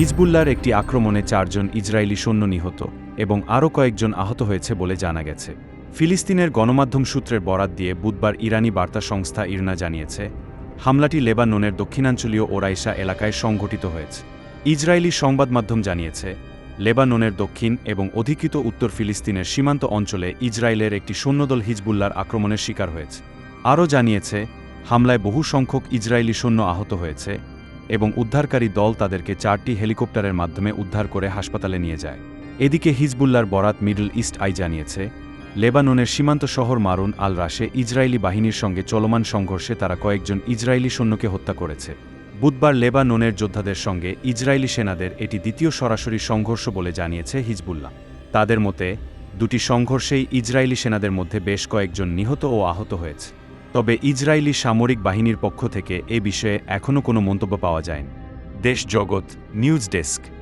হিজবুল্লার একটি আক্রমণে চারজন ইসরায়েলি সৈন্য নিহত এবং আরও কয়েকজন আহত হয়েছে বলে জানা গেছে। ফিলিস্তিনের গণমাধ্যম সূত্রের বরাত দিয়ে বুধবার ইরানি বার্তা সংস্থা ইরনা জানিয়েছে, হামলাটি লেবাননের দক্ষিণাঞ্চলীয় ওরাইশা এলাকায় সংঘটিত হয়েছে। ইসরায়েলি সংবাদ মাধ্যম জানিয়েছে, লেবাননের দক্ষিণ এবং অধিকৃত উত্তর ফিলিস্তিনের সীমান্ত অঞ্চলে ইসরায়েলের একটি সৈন্যদল হিজবুল্লার আক্রমণের শিকার হয়েছে। আরও জানিয়েছে, হামলায় বহু সংখ্যক ইসরায়েলি সৈন্য আহত হয়েছে এবং উদ্ধারকারী দল তাদেরকে চারটি হেলিকপ্টারের মাধ্যমে উদ্ধার করে হাসপাতালে নিয়ে যায়। এদিকে হিজবুল্লার বরাত মিডল ইস্ট আই জানিয়েছে, লেবাননের সীমান্ত শহর মারুন আল রাশে ইসরায়েলি বাহিনীর সঙ্গে চলমান সংঘর্ষে তারা কয়েকজন ইসরায়েলি সৈন্যকে হত্যা করেছে। বুধবার লেবাননের যোদ্ধাদের সঙ্গে ইসরায়েলি সেনাদের এটি দ্বিতীয় সরাসরি সংঘর্ষ বলে জানিয়েছে হিজবুল্লাহ। তাদের মতে, দুটি সংঘর্ষেই ইসরায়েলি সেনাদের মধ্যে বেশ কয়েকজন নিহত ও আহত হয়েছে। তবে ইসরায়েলি সামরিক বাহিনীর পক্ষ থেকে এ বিষয়ে এখনও কোনো মন্তব্য পাওয়া যায়নি। দেশ জগৎ, নিউজ ডেস্ক।